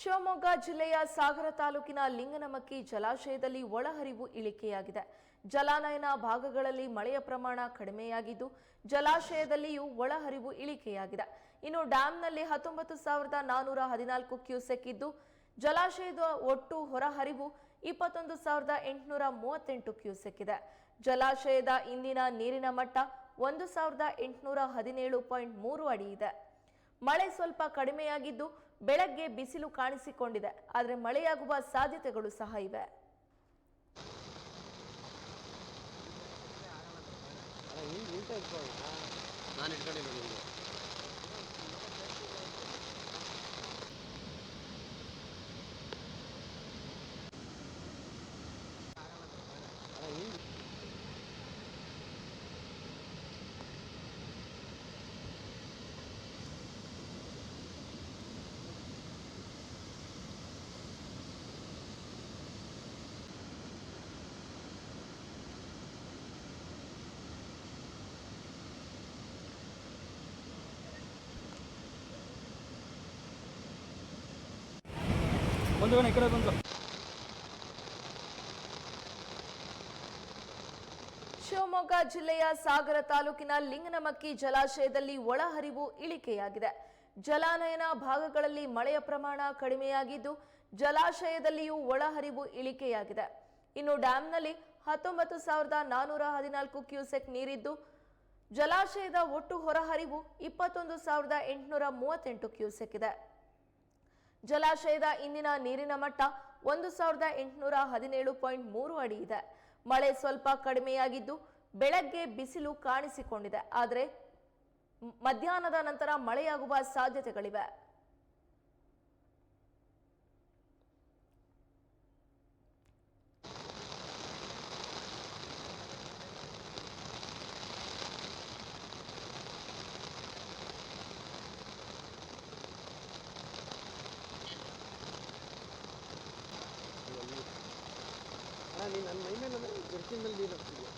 ಶಿವಮೊಗ್ಗ ಜಿಲ್ಲೆಯ ಸಾಗರ ತಾಲೂಕಿನ ಲಿಂಗನಮಕ್ಕಿ ಜಲಾಶಯದಲ್ಲಿ ಒಳಹರಿವು ಇಳಿಕೆಯಾಗಿದೆ. ಜಲಾನಯನ ಭಾಗಗಳಲ್ಲಿ ಮಳೆಯ ಪ್ರಮಾಣ ಕಡಿಮೆಯಾಗಿದ್ದು, ಜಲಾಶಯದಲ್ಲಿಯೂ ಒಳಹರಿವು ಇಳಿಕೆಯಾಗಿದೆ. ಇನ್ನು ಡ್ಯಾಂನಲ್ಲಿ ಹತ್ತೊಂಬತ್ತು ಸಾವಿರದ ನಾನೂರ ಹದಿನಾಲ್ಕು ಕ್ಯೂಸೆಕ್ ಇದ್ದು, ಜಲಾಶಯದ ಒಟ್ಟು ಹೊರಹರಿವು ಇಪ್ಪತ್ತೊಂದು ಸಾವಿರದ ಎಂಟುನೂರ ಮೂವತ್ತೆಂಟು ಕ್ಯೂಸೆಕ್ ಇದೆ. ಜಲಾಶಯದ ಇಂದಿನ ನೀರಿನ ಮಟ್ಟ ಒಂದು ಸಾವಿರದ ಎಂಟುನೂರ ಹದಿನೇಳು ಪಾಯಿಂಟ್ ಮೂರು ಅಡಿ ಇದೆ. ಮಳೆ ಸ್ವಲ್ಪ ಕಡಿಮೆಯಾಗಿದ್ದು ಬೆಳಗ್ಗೆ ಬಿಸಿಲು ಕಾಣಿಸಿಕೊಂಡಿದೆ ಆದರೆ ಮಳೆಯಾಗುವ ಸಾಧ್ಯತೆಗಳು ಸಹ ಇವೆ. ನಿಮಗೆ ಈ ಕಡೆ ಬಂತು ಶಿವಮೊಗ್ಗ ಜಿಲ್ಲೆಯ ಸಾಗರ ತಾಲೂಕಿನ ಲಿಂಗನಮಕ್ಕಿ ಜಲಾಶಯದಲ್ಲಿ ಒಳಹರಿವು ಇಳಿಕೆಯಾಗಿದೆ. ಜಲಾನಯನ ಭಾಗಗಳಲ್ಲಿ ಮಳೆಯ ಪ್ರಮಾಣ ಕಡಿಮೆಯಾಗಿದ್ದು, ಜಲಾಶಯದಲ್ಲಿಯೂ ಒಳಹರಿವು ಇಳಿಕೆಯಾಗಿದೆ. ಇನ್ನು ಡ್ಯಾಂನಲ್ಲಿ ಹತ್ತೊಂಬತ್ತು ಸಾವಿರದ ನಾನೂರ ಹದಿನಾಲ್ಕು ಕ್ಯೂಸೆಕ್ ನೀರಿದ್ದು, ಜಲಾಶಯದ ಒಟ್ಟು ಹೊರಹರಿವು ಇಪ್ಪತ್ತೊಂದು ಸಾವಿರದ ಎಂಟುನೂರ ಮೂವತ್ತೆಂಟು ಕ್ಯೂಸೆಕ್ ಇದೆ. ಜಲಾಶಯದ ಇಂದಿನ ನೀರಿನ ಮಟ್ಟ ಒಂದು ಸಾವಿರದ ಎಂಟುನೂರ ಹದಿನೇಳು ಪಾಯಿಂಟ್ ಮೂರು ಅಡಿ ಇದೆ. ಮಳೆ ಸ್ವಲ್ಪ ಕಡಿಮೆಯಾಗಿದ್ದು ಬೆಳಗ್ಗೆ ಬಿಸಿಲು ಕಾಣಿಸಿಕೊಂಡಿದೆ. ಆದರೆ ಮಧ್ಯಾಹ್ನದ ನಂತರ ಮಳೆಯಾಗುವ ಸಾಧ್ಯತೆಗಳಿವೆ. ನೀನು ನನ್ನ ಮೈ ಮೇಲೆ ಜರ್ಕಿನ ಮೇಲೆ ನೀರು ಹಾಕ್ತಿದ್ಯಾ